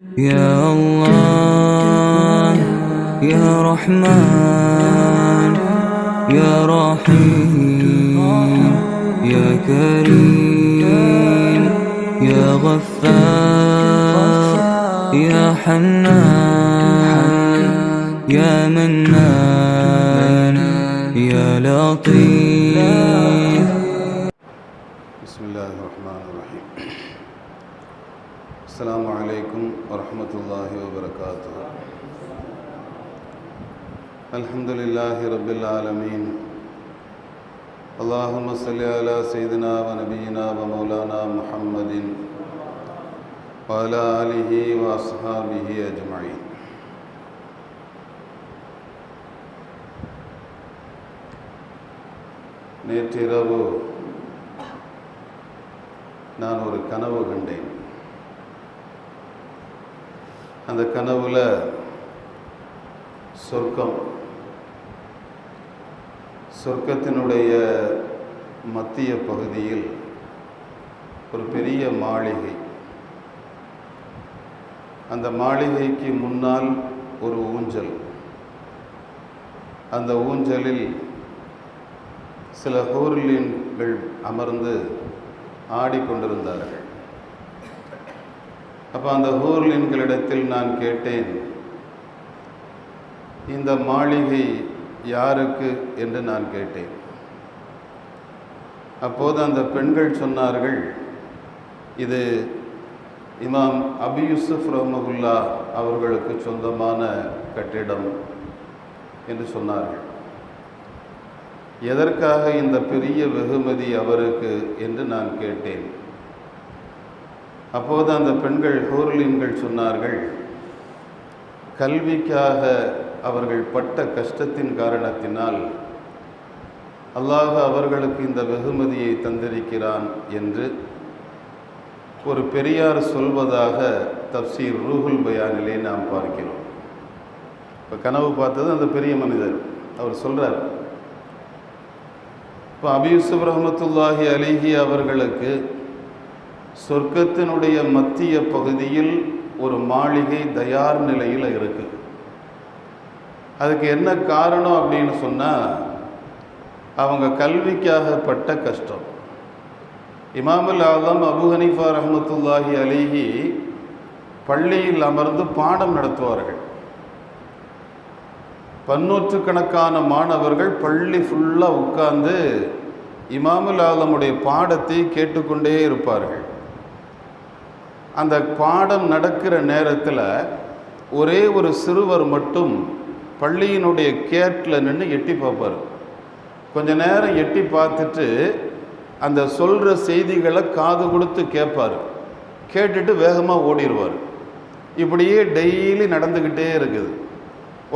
يا الله يا رحمن يا رحيم يا كريم يا غفار يا حنان يا منان يا لطيف. بسم الله الرحمن الرحيم. السلام عليكم ورحمة الله وبركاته الحمد لله رب العالمين اللهم صل على سيدنا ونبينا ومولانا محمد وعلى آله وأصحابه أجمعين நேற்றிரவு நான் ஒரு கனவு கண்டேன் அந்த கனவுல சொர்க்கம். சொர்க்கத்தினுடைய மத்திய பகுதியில் ஒரு பெரிய மாளிகை. அந்த மாளிகைக்கு முன்னால் ஒரு ஊஞ்சல். அந்த ஊஞ்சலில் சில ஹோர்லின்கள் அமர்ந்து ஆடிக்கொண்டிருந்தார்கள். அப்போ அந்த ஹூர்லின்களிடத்தில் நான் கேட்டேன் இந்த மாளிகை யாருக்கு? என்று நான் கேட்டேன். அப்போது அந்த பெண்கள் சொன்னார்கள் இது இமாம் அபி யூசுப் ரஹமகுல்லா அவர்களுக்கு சொந்தமான கட்டிடம் என்று சொன்னார்கள். எதற்காக இந்த பெரிய வெகுமதி அவருக்கு? என்று நான் கேட்டேன். அப்போது அந்த பெண்கள் ஹோர்லின்கள் சொன்னார்கள் கல்விக்காக அவர்கள் பட்ட கஷ்டத்தின் காரணத்தினால் அல்லாஹ் அவர்களுக்கு இந்த வெகுமதியை தந்திருக்கிறான் என்று ஒரு பெரியார் சொல்வதாக தப்சீர் ரூஹுல் பயானிலே நாம் பார்க்கிறோம். இப்போ கனவு பார்த்தது அந்த பெரிய மனிதர். அவர் சொல்கிறார் இப்போ அபியூசுப் ரஹமத்துல்லாஹி அலிஹி அவர்களுக்கு சொர்க்கத்தினுடைய மத்திய பகுதியில் ஒரு மாளிகை தயார் நிலையில் இருக்கு. அதுக்கு என்ன காரணம் அப்படின்னு சொன்னால் அவங்க கல்விக்காக பட்ட கஷ்டம். இமாமுல் ஆலம் அபு ஹனீஃபா ரஹமத்துல்லாஹி அலிஹி பள்ளியில் அமர்ந்து பாடம் நடத்துவார்கள். பன்னூற்றுக்கணக்கான மாணவர்கள் பள்ளி ஃபுல்லாக உட்கார்ந்து இமாமுல் ஆலமுடைய பாடத்தை கேட்டுக்கொண்டே இருப்பார்கள். அந்த பாடம் நடக்கிற நேரத்தில் ஒரே ஒரு சிறுவர் மட்டும் பள்ளியினுடைய கேட்டில் நின்று எட்டி பார்ப்பார். கொஞ்ச நேரம் எட்டி பார்த்துட்டு அந்த சொல்கிற செய்திகளை காது கொடுத்து கேட்பார். கேட்டுட்டு வேகமாக ஓடிடுவார் இப்படியே டெய்லி நடந்துக்கிட்டே இருக்குது.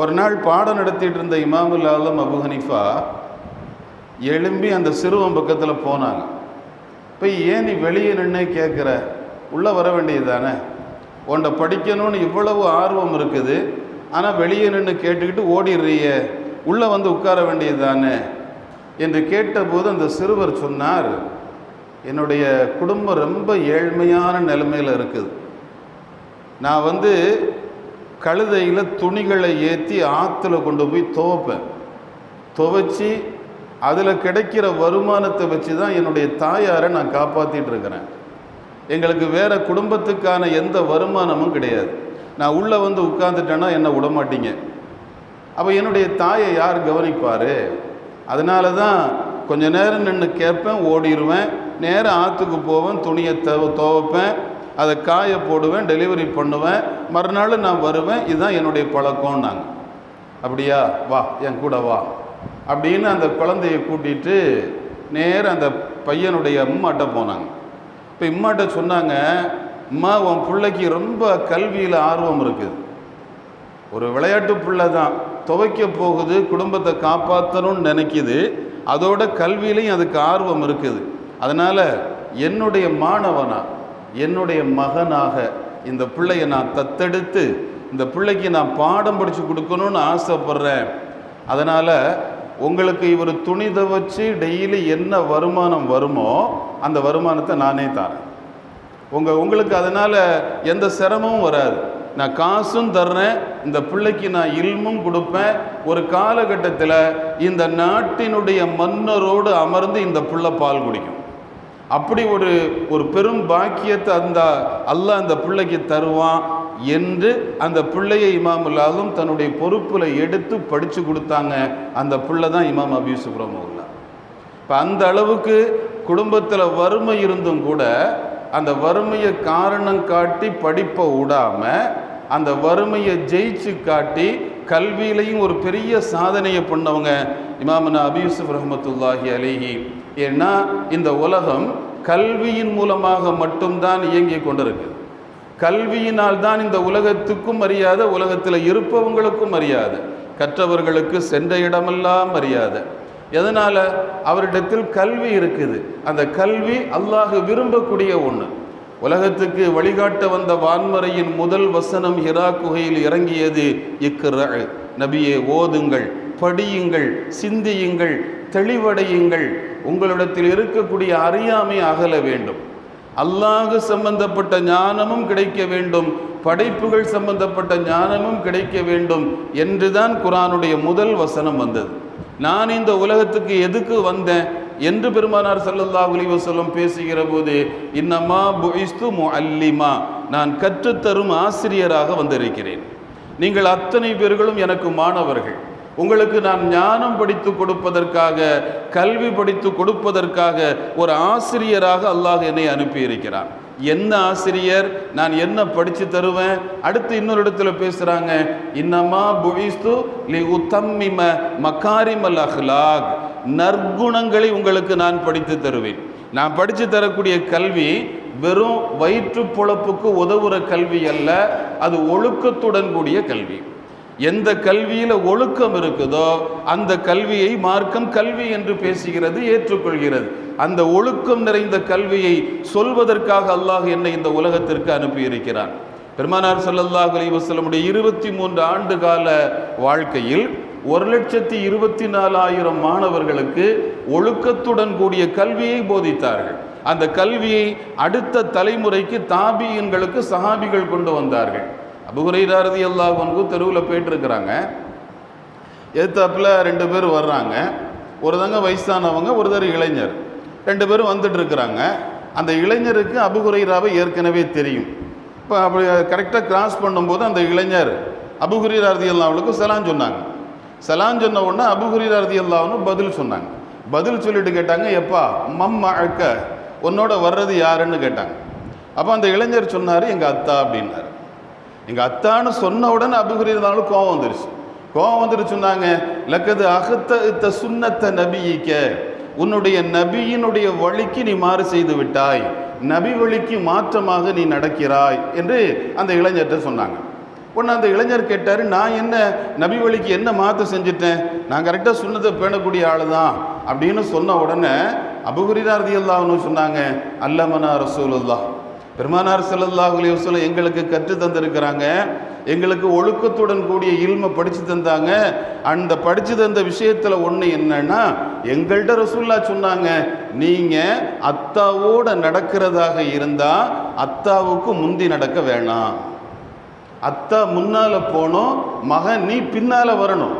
ஒரு நாள் பாடம் நடத்திட்டு இருந்த இமாமுல் ஆலம் அபு ஹனிஃபா எழும்பி அந்த சிறுவன் பக்கத்தில் போனாங்க. இப்போ ஏன் நீ வெளியே நின்று கேட்குற உள்ளே வர வேண்டியது தானே உன்னை படிக்கணும்னு இவ்வளவு ஆர்வம் இருக்குது. ஆனால் வெளியே நின்று கேட்டுக்கிட்டு ஓடிடுறிய. உள்ளே வந்து உட்கார வேண்டியது தானே என்று கேட்டபோது அந்த சிறுவர் சொன்னார் என்னுடைய குடும்பம் ரொம்ப ஏழ்மையான நிலைமையில் இருக்குது. நான் வந்து கழுதையில் துணிகளை ஏற்றி ஆற்றுல கொண்டு போய் துவைப்பேன். துவைச்சி அதில் கிடைக்கிற வருமானத்தை வச்சு தான் என்னுடைய தாயாரை நான் காப்பாற்றிட்டு இருக்கிறேன். எங்களுக்கு வேறு குடும்பத்துக்கான எந்த வருமானமும் கிடையாது. நான் உள்ளே வந்து உட்காந்துட்டேன்னா என்னை விடமாட்டீங்க? அப்போ என்னுடைய தாயை யார் கவனிப்பார்? அதனால தான் கொஞ்ச நேரம் நின்று கேட்பேன் ஓடிடுவேன் நேரம் ஆற்றுக்கு போவேன் துணியை தவ துவைப்பேன் அதை காய போடுவேன் டெலிவரி பண்ணுவேன். மறுநாள் நான் வருவேன் இதுதான் என்னுடைய பழக்கம் நாங்கள் அப்படியா? வா என் கூட வா. அப்படின்னு அந்த குழந்தையை கூட்டிகிட்டு நேரம் அந்த பையனுடைய அம்மாட்ட போனாங்க. இப்போ இம்மாட்ட சொன்னாங்க அம்மா உன் பிள்ளைக்கு ரொம்ப கல்வியில் ஆர்வம் இருக்குது. ஒரு விளையாட்டு பிள்ளை தான். துவைக்க போகுது குடும்பத்தை காப்பாற்றணும்னு நினைக்கிது. அதோட கல்வியிலையும் அதுக்கு ஆர்வம் இருக்குது. அதனால் என்னுடைய மாணவனா என்னுடைய மகனாக இந்த பிள்ளையை நான் தத்தெடுத்து இந்த பிள்ளைக்கு நான் பாடம் படித்து கொடுக்கணும்னு ஆசைப்படுறேன். அதனால் உங்களுக்கு இவர் துணி துவைச்சு டெய்லி என்ன வருமானம் வருமோ அந்த வருமானத்தை நானே தரேன். உங்கள் உங்களுக்கு அதனால் எந்த சிரமமும் வராது. நான் காசும் தர்றேன் இந்த பிள்ளைக்கு நான் இல்மும் கொடுப்பேன். ஒரு காலகட்டத்தில் இந்த நாட்டினுடைய மன்னரோடு அமர்ந்து இந்த பிள்ளை பால் குடிக்கும். அப்படி ஒரு ஒரு பெரும் பாக்கியத்தை அந்த அல்லாஹ் அந்த பிள்ளைக்கு தருவான். என்று அந்த பிள்ளையை இமாமுல்லாலும் தன்னுடைய பொறுப்பில் எடுத்து படித்து கொடுத்தாங்க. அந்த பிள்ளை தான் இமாம் அபி சுப்ரமோல்லா இப்போ அந்த அளவுக்கு குடும்பத்தில் வறுமை இருந்தும் கூட அந்த வறுமையை காரணம் காட்டி படிப்பை விடாமல் அந்த வறுமையை ஜெயிச்சு காட்டி கல்வியிலையும் ஒரு பெரிய சாதனையை பண்ணவங்க இமாமனா அபியூசுப் ரஹமத்துல்லாஹி அலிஹி. ஏன்னா இந்த உலகம் கல்வியின் மூலமாக மட்டும்தான் இயங்கி கொண்டிருக்கு. கல்வியினால் தான் இந்த உலகத்துக்கும் மரியாதை உலகத்தில் இருப்பவங்களுக்கும் மரியாதை. கற்றவர்களுக்கு சென்ற இடமெல்லாம் மரியாதை. எதனால்? அவரிடத்தில் கல்வி இருக்குது. அந்த கல்வி அல்லாஹ் விரும்பக்கூடிய ஒன்று உலகத்துக்கு வழிகாட்ட வந்த வான்மறையின் முதல் வசனம் ஹிரா குகையில் இறங்கியது இக்கிற நபியே ஓதுங்கள் படியுங்கள் சிந்தியுங்கள் தெளிவடையுங்கள். உங்களிடத்தில் இருக்கக்கூடிய அறியாமை அகல வேண்டும். அல்லாஹ் சம்பந்தப்பட்ட ஞானமும் கிடைக்க வேண்டும். படைப்புகள் சம்பந்தப்பட்ட ஞானமும் கிடைக்க வேண்டும் என்றுதான் குரானுடைய முதல் வசனம் வந்தது. நான் இந்த உலகத்துக்கு எதுக்கு வந்தேன் என்று பெருமானார் சல்லல்லா அலிவசல்லம் பேசுகிற போது இன்னமா புஇஸ்து முஅல்லிமா. நான் கற்றுத்தரும் ஆசிரியராக வந்திருக்கிறேன். நீங்கள் அத்தனை பேர்களும் எனக்கு மாணவர்கள். உங்களுக்கு நான் ஞானம் படித்து கொடுப்பதற்காக கல்வி படித்து கொடுப்பதற்காக ஒரு ஆசிரியராக அல்லாஹ் என்னை அனுப்பியிருக்கிறான். என்ன ஆசிரியர்? நான் என்ன படித்து தருவேன்? அடுத்து இன்னொரு இடத்துல பேசுகிறாங்க இன்னமா புவிஸ்து லி உத்தம்மிம மக்காரிமல் அஹ்லாக். நற்குணங்களை உங்களுக்கு நான் படித்து தருவேன். நான் படித்து தரக்கூடிய கல்வி வெறும் வயிற்று பொழப்புக்கு உதவுற கல்வி அல்ல அது ஒழுக்கத்துடன் கூடிய கல்வி. எந்த கல்வியில் ஒழுக்கம் இருக்குதோ அந்த கல்வியை மார்க்கம் கல்வி என்று பேசுகிறது ஏற்றுக்கொள்கிறது. அந்த ஒழுக்கம் நிறைந்த கல்வியை சொல்வதற்காக அல்லாஹ் என்னை இந்த உலகத்திற்கு அனுப்பியிருக்கிறான். பெருமானார் சல்லல்லாஹ் அலைஹி வஸல்லமுடைய இருபத்தி மூன்று ஆண்டு கால வாழ்க்கையில் ஒரு லட்சத்தி இருபத்தி நாலாயிரம் மாணவர்களுக்கு ஒழுக்கத்துடன் கூடிய கல்வியை போதித்தார்கள். அந்த கல்வியை அடுத்த தலைமுறைக்கு தாபியன்களுக்கு சஹாபிகள் கொண்டு வந்தார்கள். அபுகுரைராரதி அல்லாஹ் தெருவில் போயிட்டுருக்குறாங்க. எதிர்த்தாப்புல ரெண்டு பேர் வர்றாங்க. ஒருத்தங்க வயசானவங்க ஒருத்தர் இளைஞர். ரெண்டு பேரும் வந்துட்டுருக்குறாங்க. அந்த இளைஞருக்கு அபுகுரைராவை ஏற்கனவே தெரியும். இப்போ அப்படி கரெக்டாக கிராஸ் பண்ணும்போது அந்த இளைஞர் அபுகுரைராரதி அல்லாவுக்கு சலான் சொன்னாங்க. சலான் சொன்ன உடனே அபுகுரைராரதி அல்லாவுன்னு பதில் சொன்னாங்க. பதில் சொல்லிட்டு கேட்டாங்க எப்பா மம் அழக்க உன்னோட வர்றது யாருன்னு? கேட்டாங்க. அப்போ அந்த இளைஞர் சொன்னார் எங்கள் அத்தா அப்படின்னாரு. எங்கள் அத்தான்னு சொன்ன உடனே அபுகுரியதாலும் கோவம் வந்துருச்சு. கோவம் வந்துட்டு சொன்னாங்க லக்கது அகத்த இத்த சுண்ணத்தை நபியிக்க உன்னுடைய நபியினுடைய வழிக்கு நீ மாறு செய்து விட்டாய் நபி வழிக்கு மாற்றமாக நீ நடக்கிறாய் என்று அந்த இளைஞர்கிட்ட சொன்னாங்க. உடனே அந்த இளைஞர் கேட்டார் நான் என்ன நபி வழிக்கு என்ன மாற்றம் செஞ்சுட்டேன்? நான் கரெக்டாக சுண்ணத்தை பேணக்கூடிய ஆள் தான் அப்படின்னு சொன்ன உடனே அபுகுரிதாரதி அல்லாஹ்னு சொன்னாங்க அல்லமனா ரசூலுல்லா பெருமானார் ஸல்லல்லாஹு அலைஹி எங்களுக்கு கற்று தந்திருக்கிறாங்க. எங்களுக்கு ஒழுக்கத்துடன் கூடிய இல்மை படித்து தந்தாங்க. அந்த படித்து தந்த விஷயத்தில் ஒன்று என்னன்னா எங்கள்கிட்ட ரசூல்லா சொன்னாங்க நீங்கள் அத்தாவோட நடக்கிறதாக இருந்தால் அத்தாவுக்கு முந்தி நடக்க வேணாம். அத்தா முன்னால் போனோம் மகன் நீ பின்னால் வரணும்.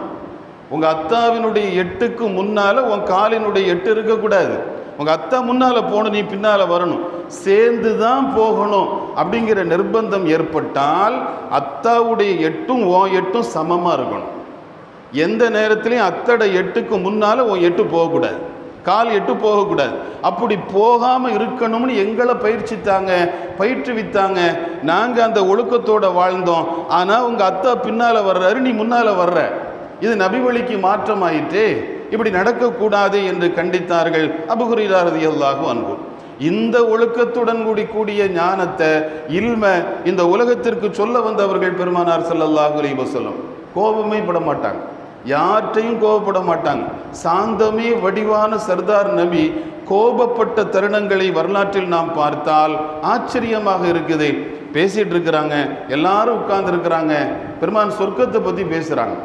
உங்கள் அத்தாவினுடைய எட்டுக்கு முன்னால் உன் காலினுடைய எட்டு இருக்கக்கூடாது. உங்கள் அத்தா முன்னால் போகணும் நீ பின்னால் வரணும். சேர்ந்து தான் போகணும் அப்படிங்கிற நிர்பந்தம் ஏற்பட்டால் அத்தாவுடைய எட்டும் உன் எட்டும் சமமாக இருக்கணும். எந்த நேரத்துலையும் அத்தடை எட்டுக்கு முன்னால் உன் எட்டு போகக்கூடாது. கால் எட்டு போகக்கூடாது. அப்படி போகாமல் இருக்கணும்னு எங்களை பயிற்சித்தாங்க பயிற்றுவித்தாங்க. நாங்கள் அந்த ஒழுக்கத்தோட வாழ்ந்தோம். ஆனால் உங்கள் அத்தா பின்னால் வர்றாரு நீ முன்னால் வர்ற. இது நபிவழிக்கு மாற்றம் மாற்றமாயிற்றே. இப்படி நடக்கக்கூடாது என்று கண்டித்தார்கள் அபுகுரிதாரதி அல்லாஹு அன்பு இந்த ஒழுக்கத்துடன் கூடி கூடிய ஞானத்தை இல்ம இந்த உலகத்திற்கு சொல்ல வந்தவர்கள் பெருமானார் ஸல்லல்லாஹு அலைஹி வஸல்லம். கோபமே பட மாட்டாங்க. யார்கிட்டையும் கோபப்பட மாட்டாங்க. சாந்தமே வடிவான சர்தார் நபி கோபப்பட்ட தருணங்களை வரலாற்றில் நாம் பார்த்தால் ஆச்சரியமாக இருக்குது. பேசிட்டு இருக்கிறாங்க. எல்லாரும் உட்கார்ந்து இருக்கிறாங்க. பெருமான் சொர்க்கத்தை பற்றி பேசுகிறாங்க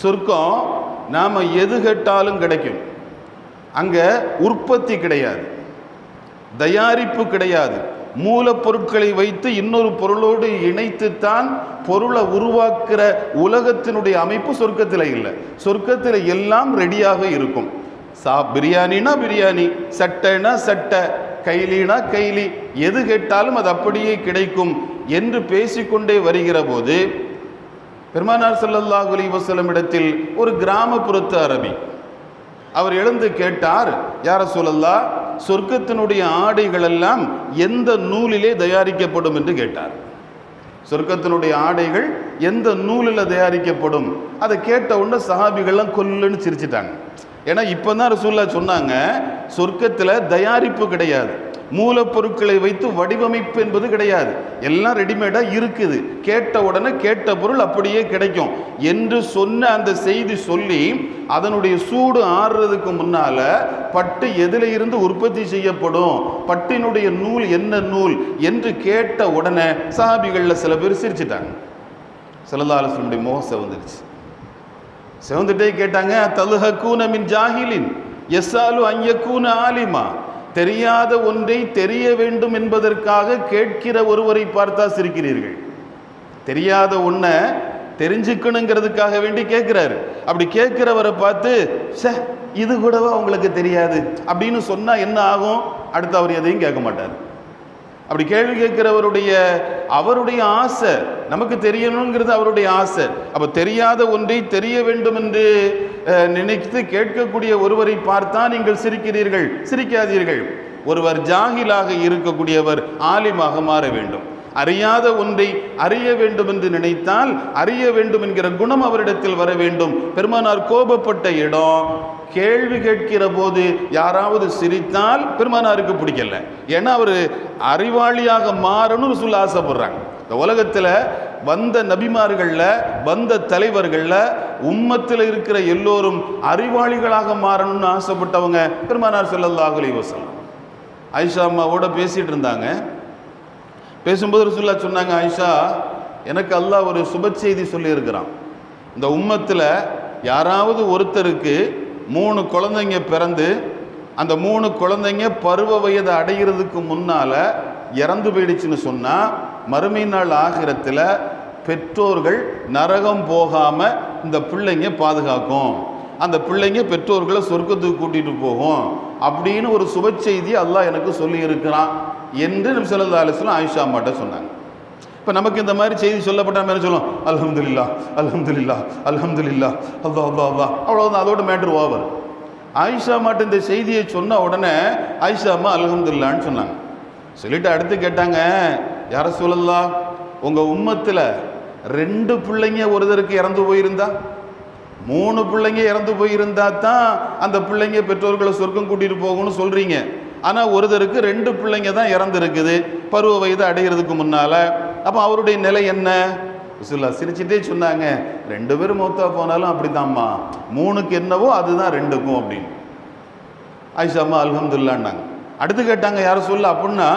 சொர்க்கம் நாம் எது கேட்டாலும் கிடைக்கும். அங்கே உற்பத்தி கிடையாது. தயாரிப்பு கிடையாது. மூலப்பொருட்களை வைத்து இன்னொரு பொருளோடு இணைத்துத்தான் பொருளை உருவாக்குற உலகத்தினுடைய அமைப்பு சொர்க்கத்தில் இல்லை. சொர்க்கத்தில் எல்லாம் ரெடியாக இருக்கும். சா பிரியாணினா பிரியாணி சட்டைனா சட்டை கைலினா கைலி எது கேட்டாலும் அது அப்படியே கிடைக்கும் என்று பேசிக்கொண்டே வருகிற போது பெருமானார் ஸல்லல்லாஹு அலி வசலம் இடத்தில் ஒரு கிராமப்புறத்து அரபி அவர் எழுந்து கேட்டார் யார சொல்லல்லா சொர்க்கத்தினுடைய ஆடைகள் எல்லாம் எந்த நூலிலே தயாரிக்கப்படும் என்று கேட்டார். சொர்க்கத்தினுடைய ஆடைகள் எந்த நூலில் தயாரிக்கப்படும்? அதை கேட்ட உடனே சஹாபிகள்லாம் கொல்லுன்னு சிரிச்சிட்டாங்க. ஏன்னா இப்போ தான் ரசூல்லா சொன்னாங்க சொர்க்கத்தில் தயாரிப்பு கிடையாது. மூலப்பொருட்களை வைத்து வடிவமைப்பு என்பது கிடையாது. எல்லாம் ரெடிமேடாக இருக்குது. கேட்ட உடனே கேட்ட பொருள் அப்படியே கிடைக்கும். என்று சொன்ன அந்த செய்தி சொல்லி அதனுடைய சூடு ஆறுறதுக்கு முன்னால பட்டு எதில் இருந்து உற்பத்தி செய்யப்படும்? பட்டினுடைய நூல் என்ன நூல்? என்று கேட்ட உடனே சஹாபிகளில் சில பேர் சிரிச்சிட்டாங்க. செல்லதாலசனுடைய முகம் செவந்துருச்சு. செவந்துட்டே கேட்டாங்க தலுஹக்கூன மின் ஜாஹிலின் எஸ்ஸாலு ஐயக்கூன ஆலிமா? தெரியாத ஒன்றை தெரிய வேண்டும் என்பதற்காக கேட்கிற ஒருவரை பார்த்தா சிரிக்கிறீர்கள். தெரியாத ஒன்றை தெரிஞ்சுக்கணுங்கிறதுக்காக வேண்டி கேட்குறாரு. அப்படி கேட்குறவரை பார்த்து சே இது கூடவா உங்களுக்கு தெரியாது? அப்படின்னு சொன்னால் என்ன ஆகும்? அடுத்து அவர் எதையும் கேட்க மாட்டார். அப்படி கேள்வி கேட்கிறவருடைய அவருடைய ஆசை நமக்கு தெரியணுங்கிறது அவருடைய ஆசை. அப்போ தெரியாத ஒன்றை தெரிய வேண்டும் என்று நினைத்து கேட்கக்கூடிய ஒருவரை பார்த்தா நீங்கள் சிரிக்கிறீர்கள். சிரிக்காதீர்கள். ஒருவர் ஜாகிலாக இருக்கக்கூடியவர் ஆலிமாக மாற வேண்டும். அறியாத ஒன்றை அறிய வேண்டும் என்று நினைத்தால் அறிய வேண்டும் என்கிற குணம் அவரிடத்தில் வர வேண்டும். பெருமானார் கோபப்பட்ட இடம் கேள்வி கேட்கிற போது யாராவது சிரித்தால் பெருமானாருக்கு பிடிக்கல. ஏன்னா அவர் அறிவாளியாக மாறணும்னு சொல்ல ஆசைப்படுறாங்க. இந்த உலகத்தில் வந்த நபிமார்களில் வந்த தலைவர்களில் உம்மத்தில் இருக்கிற எல்லோரும் அறிவாளிகளாக மாறணும்னு ஆசைப்பட்டவங்க பெருமானார் ஸல்லல்லாஹு அலைஹி வஸல்லம். ஆயிஷா அம்மாவோட பேசிகிட்டு இருந்தாங்க. பேசும்போது ரசுல்லா சொன்னாங்க ஐஷா எனக்கு அல்லாஹ் ஒரு சுப செய்தி சொல்லியிருக்கிறான். இந்த உம்மத்தில் யாராவது ஒருத்தருக்கு மூணு குழந்தைங்க பிறந்து அந்த மூணு குழந்தைங்க பருவ வயதை அடைகிறதுக்கு முன்னால் இறந்து போயிடுச்சுன்னு சொன்னால் மறுமை நாள் ஆகிரத்தில் பெற்றோர்கள் நரகம் போகாமல் இந்த பிள்ளைங்க பாதுகாக்கும். அந்த பிள்ளைங்க பெற்றோர்களை சொர்க்கத்துக்கு கூட்டிகிட்டு போகும் அப்படின்னு ஒரு சுப செய்தி அல்லாஹ் எனக்கு சொல்லியிருக்கிறான் என்று நபி ஸல்லல்லாஹு ஆயிஷா அம்மாட்ட சொன்னாங்க. இப்போ நமக்கு இந்த மாதிரி செய்தி சொல்லப்பட்ட மாதிரி சொல்லும் அல்ஹம்துலில்லா அல்ஹம்துலில்லா அல்ஹம்துலில்லா அல்லா அல்லா அல்லா அவ்வளோதான் அதோட மேட்ரு ஓவர். ஆயிஷா மாட்டு இந்த செய்தியை சொன்ன உடனே ஆயிஷா அம்மா அல்ஹம்துலில்லான்னு சொன்னாங்க. சொல்லிட்டு அடுத்து கேட்டாங்க யார சொல்லலாம் உங்கள் உம்மத்தில் ரெண்டு பிள்ளைங்க ஒருத்தருக்கு இறந்து போயிருந்தா? மூணு பிள்ளைங்க இறந்து போயிருந்தா தான் அந்த பிள்ளைங்க பெற்றோர்களை சொர்க்கம் கூட்டிகிட்டு போகணும்னு சொல்கிறீங்க ஆனால் ஒருத்தருக்கு ரெண்டு பிள்ளைங்க தான் இறந்துருக்குது. பருவ வயது அடைகிறதுக்கு முன்னால் அப்போ அவருடைய நிலை என்ன? ரசூலுல்லாஹ் சிரிச்சுட்டே சொன்னாங்க ரெண்டு பேரும் மௌத்தா போனாலும் அப்படித்தாம்மா மூணுக்கு என்னவோ அதுதான் ரெண்டுக்கும் அப்படின்னு. ஐஷா அம்மா அல்ஹம்துல்லான்னாங்க அடுத்து கேட்டாங்க யாரும் சொல்ல அப்படின்னா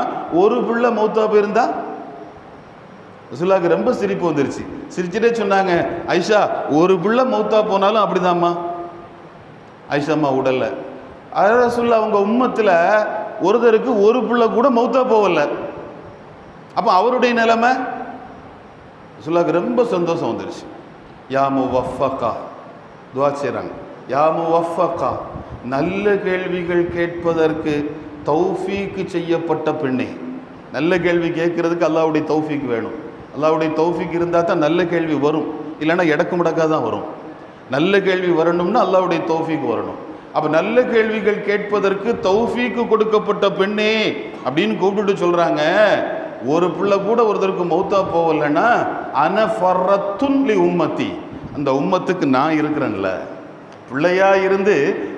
ஒரு பிள்ளை மௌத்தா போயிருந்தா? ரசூலாவுக்கு ரொம்ப சிரிப்பு வந்துருச்சு. சிரிச்சுட்டே சொன்னாங்க ஐஷா ஒரு பிள்ளை மௌத்தா போனாலும் அப்படிதாம்மா ஐஷா அம்மா உடலை அதாவது ரசூல்லா அவங்க உம்மத்தில் ஒருத்தருக்கு ஒரு பிள்ளை கூட மௌத்தா போகலை. அப்போ அவருடைய நிலைமை? சொல்லாக்கு ரொம்ப சந்தோஷம் வந்துருச்சு. யாமு வஃபக்கா துவா செய்கிறாங்க யாமு வஃபக்கா நல்ல கேள்விகள் கேட்பதற்கு தௌஃபீக்கு செய்யப்பட்ட பெண்ணே. நல்ல கேள்வி கேட்குறதுக்கு அல்லாவுடைய தௌஃபீக் வேணும். அல்லாவுடைய தௌஃபீக் இருந்தால் தான் நல்ல கேள்வி வரும். இல்லைன்னா இடக்கு முடக்காக தான் வரும். நல்ல கேள்வி வரணும்னா அல்லாவுடைய தௌஃபீக் வரணும். அப்போ நல்ல கேள்விகள் கேட்பதற்கு தௌஃபீக்கு கொடுக்கப்பட்ட பெண்ணே அப்படின்னு கூப்பிட்டுட்டு சொல்கிறாங்க ஒரு பிள்ளை கூட ஒருத்தருக்கு மௌத்தா போகலைன்னா அனஃபரத்துன்லி உம்மத்தி. அந்த உம்மத்துக்கு நான் இருக்கிறேன்ல. பிள்ளையா இருந்து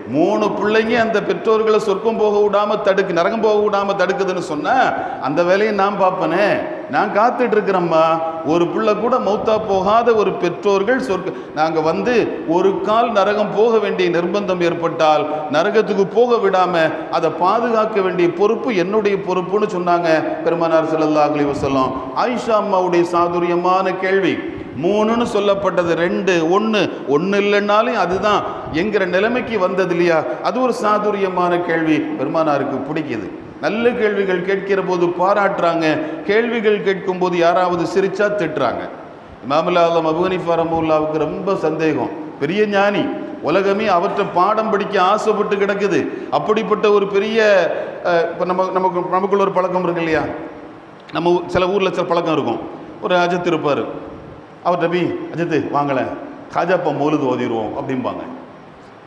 மூணு பிள்ளைங்க அந்த பெற்றோர்களை சொர்க்கம் போக விடாமல் தடுக்கு நரகம் போக விடாமல் தடுக்குதுன்னு சொன்னால் அந்த வேலையை நான் பார்ப்பனே. நான் காத்துட்டு இருக்கிறேம்மா ஒரு பிள்ளை கூட மௌத்தா போகாத ஒரு பெற்றோர்கள் சொர்க்க நாங்கள் வந்து ஒரு கால் நரகம் போக வேண்டிய நிர்பந்தம் ஏற்பட்டால் நரகத்துக்கு போக விடாம அதை பாதுகாக்க வேண்டிய பொறுப்பு என்னுடைய பொறுப்புன்னு சொன்னாங்க பெருமானார் ஸல்லல்லாஹு அலைஹி வசல்லாம் ஆயிஷா அம்மாவுடைய சாதுரியமான கேள்வி மூணுன்னு சொல்லப்பட்டது ரெண்டு ஒன்று ஒன்று இல்லைன்னாலும் அதுதான் என்கிற நிலைமைக்கு வந்தது இல்லையா? அது ஒரு சாதுரியமான கேள்வி பெருமானாருக்கு பிடிக்குது. நல்ல கேள்விகள் கேட்கிற போது பாராட்டுறாங்க. கேள்விகள் கேட்கும்போது யாராவது சிரிச்சா திட்டுறாங்க. இமாமுல்லாஹம் அபுகனிஃபா ரமூல்லாவுக்கு ரொம்ப சந்தேகம். பெரிய ஞானி. உலகமே அவற்றை பாடம் படிக்க ஆசைப்பட்டு கிடக்குது. அப்படிப்பட்ட ஒரு பெரிய இப்போ நம்ம நமக்கு நமக்குள்ள ஒரு பழக்கம் இருக்கு இல்லையா? நம்ம சில ஊரில் சில பழக்கம் இருக்கும். ஒரு அஜித் இருப்பார். அவர் ரபி அஜித்து வாங்கலை காஜாப்பா மோலுது ஓதிடுவோம் அப்படிம்பாங்க.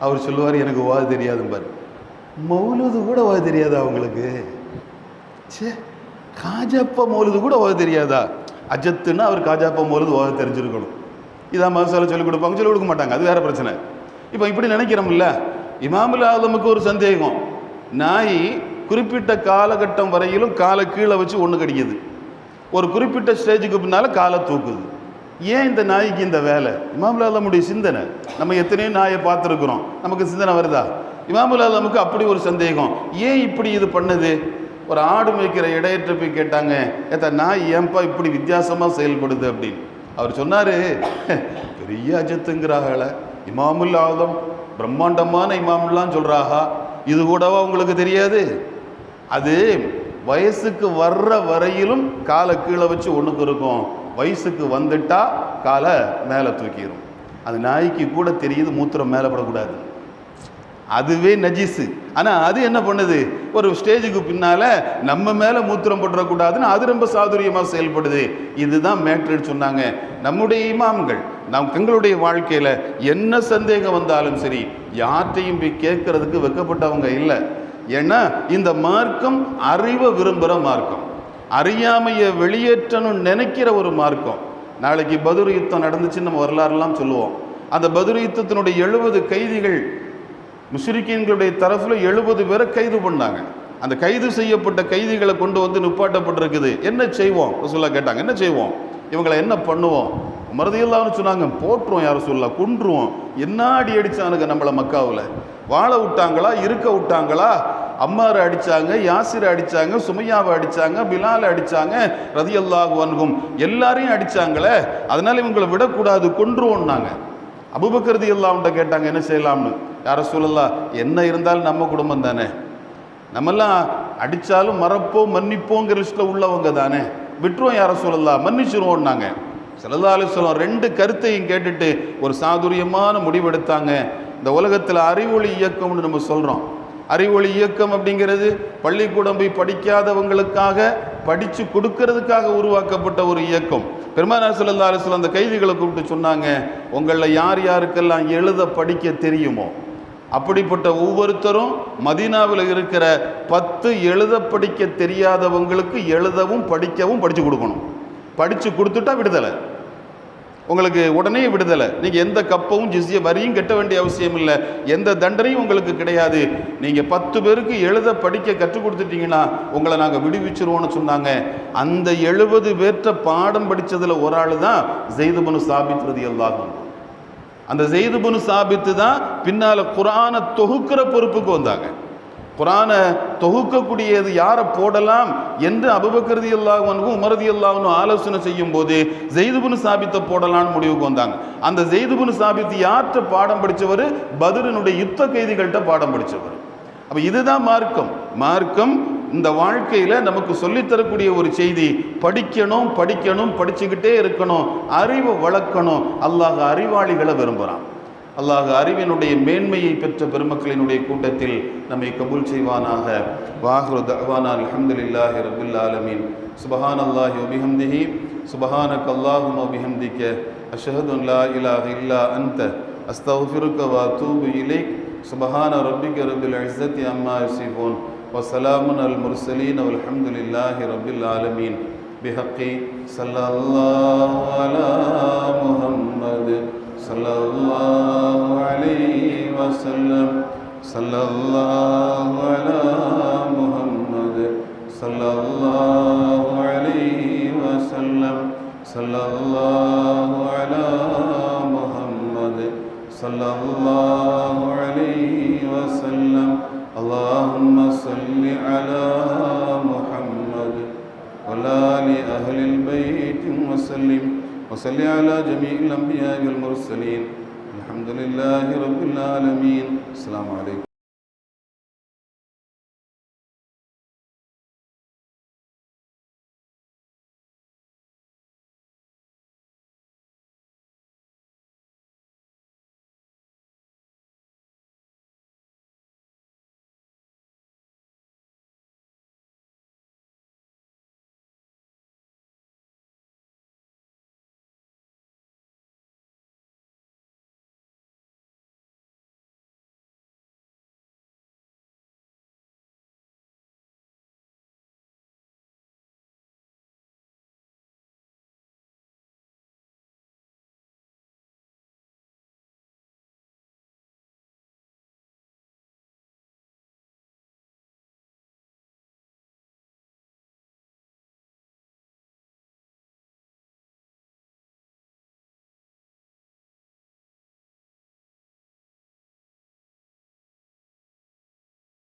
அவர் சொல்லுவார் எனக்கு ஓத தெரியாதும்பார். மௌலுது கூட ஓத தெரியாதா அவங்களுக்கு ச்சே காஜாப்பா மௌலுது கூட ஓத தெரியாதா? அஜத்துன்னா அவர் காஜாப்பா மௌலுது ஓத தெரிஞ்சிருக்கணும். இதான் மசாலா சொல்லிக் கொடுப்பாங்க சொல்லிக் கொடுக்க மாட்டாங்க அது வேற பிரச்சனை. இப்போ இப்படி நினைக்கிறோம்ல இமாமுல் ஆலமுக்கு ஒரு சந்தேகம். நாய் குறிப்பிட்ட காலகட்டம் வரையிலும் காலை கீழே வச்சு ஒன்று கடிக்குது. ஒரு குறிப்பிட்ட ஸ்டேஜுக்கு பின்னால் காலை தூக்குது. ஏன் இந்த நாய்க்கு இந்த வேலை? இமாமுல் ஆலமுடைய சிந்தனை. நம்ம எத்தனையோ நாயை பார்த்துருக்குறோம். நமக்கு சிந்தனை வருதா? இமாமுல் ஆலமுக்கு அப்படி ஒரு சந்தேகம். ஏன் இப்படி இது பண்ணுது? ஒரு ஆடு மேய்க்கிற இடையற்ற போய் கேட்டாங்க. ஏத்தா நாய் ஏன்பா இப்படி வித்தியாசமாக செயல்படுது அப்படின்னு. அவர் சொன்னார் பெரிய அஜத்துங்கிறாங்கள இமாமுல் ஆலம் பிரம்மாண்டமான இமாமுல்லாம் சொல்கிறாஹா இது கூடவா உங்களுக்கு தெரியாது? அது வயசுக்கு வர்ற வரையிலும் காலை கீழே வச்சு ஒன்றுக்கு இருக்கும். வயசுக்கு வந்துட்டா காலை மேலே தூக்கிடும் அது நாய்க்கு கூட தெரியுது மூத்திரம் மேலே படக்கூடாது. அதுவே நஜிஸு. ஆனால் அது என்ன பண்ணுது? ஒரு ஸ்டேஜுக்கு பின்னால் நம்ம மேலே மூத்திரம் போட்டுறக்கூடாதுன்னு அது ரொம்ப சாதுரியமாக செயல்படுது. இதுதான் மேட்ருன்னு சொன்னாங்க நம்முடைய இமாம்கள். நம் எங்களுடைய வாழ்க்கையில் என்ன சந்தேகம் வந்தாலும் சரி யார்கிட்டையும் போய் கேட்கறதுக்கு வெக்கப்பட்டவங்க இல்லை. ஏன்னா இந்த மார்க்கம் அறிவை விரும்புகிற மார்க்கம். அறியாமையை வெளியேற்றணும்னு நினைக்கிற ஒரு மார்க்கம். நாளைக்கு பதுர் யுத்தம் நடந்துச்சுன்னு நம்ம வரலாறுலாம் சொல்லுவோம். அந்த பதுரு யுத்தத்தினுடைய எழுபது கைதிகள் முஷ்ரிக்கீன்களுடைய தரப்பில் எழுபது பேரை கைது பண்ணாங்க. அந்த கைது செய்யப்பட்ட கைதிகளை கொண்டு வந்து நிப்பாட்டப்பட்டிருக்குது. என்ன செய்வோம்? ரசூல்லா கேட்டாங்க என்ன செய்வோம்? இவங்களை என்ன பண்ணுவோம்? மருதையெல்லாம் சொன்னாங்க போட்டுருவோம் யாரும் சொல்ல கொன்றுவோம். என்ன அடி அடித்தானுங்க நம்மளை மக்காவில்? வாழ விட்டாங்களா? இருக்க விட்டாங்களா? அம்மாரை அடிச்சாங்க யாசிரை அடிச்சாங்க சுமையாவை அடித்தாங்க பிலாலை அடித்தாங்க ரதியல்லாஹு வன்கும் எல்லாரையும் அடித்தாங்களே அதனால் இவங்களை விடக்கூடாது கொன்றுவோன்னாங்க அபுபக்கரதி அல்லாம்கிட்ட கேட்டாங்க என்ன செய்யலாம்னு? யார சொல்லலாம் என்ன இருந்தாலும் நம்ம குடும்பம் தானே. நம்மெல்லாம் அடித்தாலும் மறப்போம் மன்னிப்போங்கிற லிஸ்ட்டில் உள்ளவங்க தானே. விட்டுருவோம் யார சொல்லலாம் மன்னிச்சிருவோம்னாங்க சிலதாலே சொல்லம் ரெண்டு கருத்தையும் கேட்டுட்டு ஒரு சாதுரியமான முடிவெடுத்தாங்க. இந்த உலகத்தில் அறிவொளி இயக்கம்னு நம்ம சொல்கிறோம் அறிவொளி இயக்கம் அப்படிங்கிறது பள்ளிக்கூடம் போய் படிக்காதவங்களுக்காக படித்து கொடுக்கறதுக்காக உருவாக்கப்பட்ட ஒரு இயக்கம். பெருமானார் ஸல்லல்லாஹு அரசு அந்த கைதிகளை கூப்பிட்டு சொன்னாங்க உங்களில் யார் யாருக்கெல்லாம் எழுத படிக்க தெரியுமோ அப்படிப்பட்ட ஒவ்வொருத்தரும் மதீனாவில் இருக்கிற பத்து எழுத படிக்க தெரியாதவங்களுக்கு எழுதவும் படிக்கவும் படித்து கொடுக்கணும். படித்து கொடுத்துட்டா விடுதலை. உங்களுக்கு உடனே விடுதலை. நீங்கள் எந்த கப்பவும் ஜிசிய வரியும் கட்ட வேண்டிய அவசியம் இல்லை. எந்த தண்டனையும் உங்களுக்கு கிடையாது. நீங்கள் பத்து பேருக்கு எழுத படிக்க கற்றுக் கொடுத்துட்டீங்கன்னா உங்களை நாங்கள் விடுவிச்சிருவோம்னு சொன்னாங்க. அந்த எழுபது பேர்த்த பாடம் படித்ததில் ஒரு ஆள் தான் ஜெய்துபனு சாபித் எல்லாகும் அந்த ஜெய்துபனு சாபித்து தான் பின்னால் குரானை தொகுக்கிற பொறுப்புக்கு வந்தாங்க. குரானை தொகுக்கக்கூடியது யாரை போடலாம் என்று அபுபக்கரதி அல்லாஹனும் உமரதி அல்லாஹனும் ஆலோசனை செய்யும் போது ஜெய்துபுனு சாபித்தை போடலாம்னு முடிவுக்கு வந்தாங்க. அந்த ஜெய்துபுனு சாபித்து யார்கிட்ட பாடம் படித்தவர் பத்ரனுடைய யுத்த கைதிகள்கிட்ட பாடம் படித்தவர் அப்போ இதுதான் மார்க்கம். மார்க்கம் இந்த வாழ்க்கையில் நமக்கு சொல்லித்தரக்கூடிய ஒரு செய்தி படிக்கணும் படிக்கணும் படிச்சுக்கிட்டே இருக்கணும் அறிவை வளர்க்கணும். அல்லாஹ் அறிவாளிகளை விரும்புகிறான் அல்லாஹ் அறிவினுடைய மேன்மையை பெற்ற பெருமக்களினுடைய கூட்டத்தில் நம்மை கபூல் செய்வானாக. வாஹ்ரு தவானா அல்ஹம்துலில்லாஹி ரபில் ஆலமீன். சுபஹான் அல்லாஹி ஒபிஹம்திஹி சுபஹானக் அல்லாஹும் ஒபிஹம்திக்க அஷஹது லா இலாஹ இல்லா அந்த அஸ்தஃபிருக்க வா தூபு இலைக். சுபஹான ரப்பிக்க ரபில் அம்மா யசிஃபூன். وسلام المرسلین والحمد للہ رب العالمین. بحقی صلی اللہ علی محمد صلی اللہ علیہ وسلم. صلی اللہ علی محمد صلی اللہ علیہ وسلم. صلی اللہ علی محمد صلی اللہ وصل على جميع الأنبياء والمرسلين. الحمد لله رب العالمين. السلام عليكم.